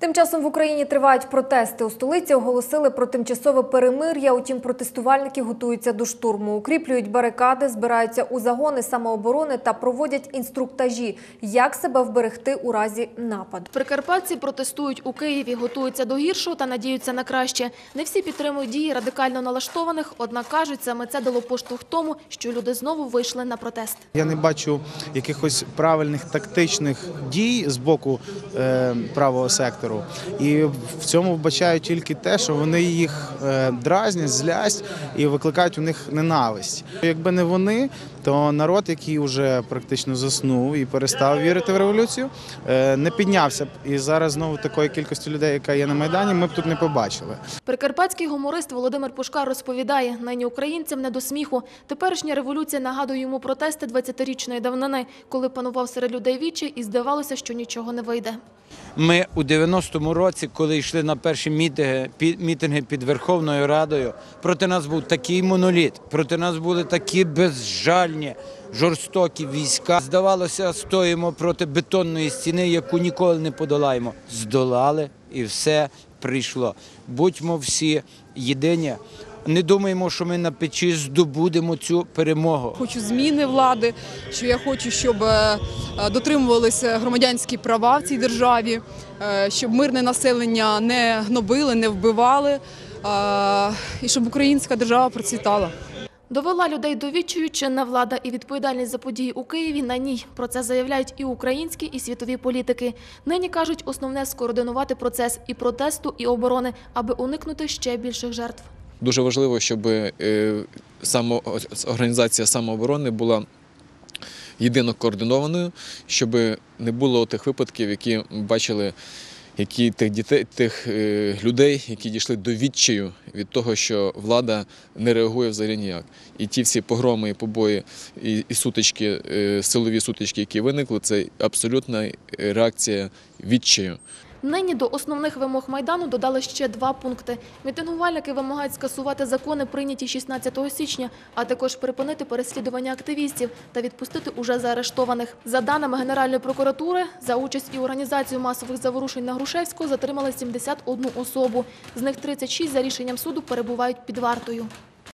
Тим часом в Україні тривають протести. У столиці оголосили про тимчасове перемир'я. Утім, протестувальники готуються до штурму, укріплюють барикади, збираються у загони самооборони та проводять інструктажі, як себе вберегти у разі нападу. Прикарпатці протестують у Києві, готуються до гіршого та надіються на краще. Не всі підтримують дії радикально налаштованих, однак кажуть, саме це дало поштовх тому, що люди знову вийшли на протест. Я не бачу якихось правильних тактичних дій з боку е, правого сектору. І в цьому вбачаю тільки те, що вони їх е, дразнять, злясть і викликають у них ненависть. Якби не вони, то народ, який вже практично заснув і перестав вірити в революцію, е, не піднявся б. І зараз знову такої кількості людей, яка є на майдані, ми б тут не побачили. Прикарпатський гуморист Володимир Пушкар розповідає, нині українцям не до сміху. Теперішня революція нагадує йому протести 20-річної давнини, коли панував серед людей вічі і здавалося, що нічого не вийде. Ми у 90-му році, коли йшли на перші мітинги, мітинги під Верховною Радою, проти нас був такий моноліт, проти нас були такі безжальні, жорстокі війська. Здавалося, стоїмо проти бетонної стіни, яку ніколи не подолаємо. Здолали і все прийшло. Будьмо всі єдині. Не думаємо, що ми на печі здобудемо цю перемогу. Хочу зміни влади, що я хочу, щоб е, е, дотримувалися громадянські права в цій державі, е, щоб мирне населення не гнобили, не вбивали, і щоб українська держава процвітала. Довела людей до відчаю чинна влада і відповідальність за події у Києві на ній. Про це заявляють і українські, і світові політики. Нині кажуть, основне скоординувати процес і протесту, і оборони, аби уникнути ще більших жертв. Дуже важливо, щоб е, організація самооборони була єдино координованою, щоб не було тих випадків, які бачили, які тих дітей, тих е, людей, які дійшли до відчаю від того, що влада не реагує взагалі ніяк. І ті всі погроми, і побої, і, і сутички, е, силові сутички, які виникли, це абсолютна реакція відчаю. Нині до основних вимог Майдану додали ще два пункти. Мітингувальники вимагають скасувати закони, прийняті 16 січня, а також припинити переслідування активістів та відпустити уже заарештованих. За даними Генеральної прокуратури, за участь і організацію масових заворушень на Грушевську затримали 71 особу. З них 36 за рішенням суду перебувають під вартою.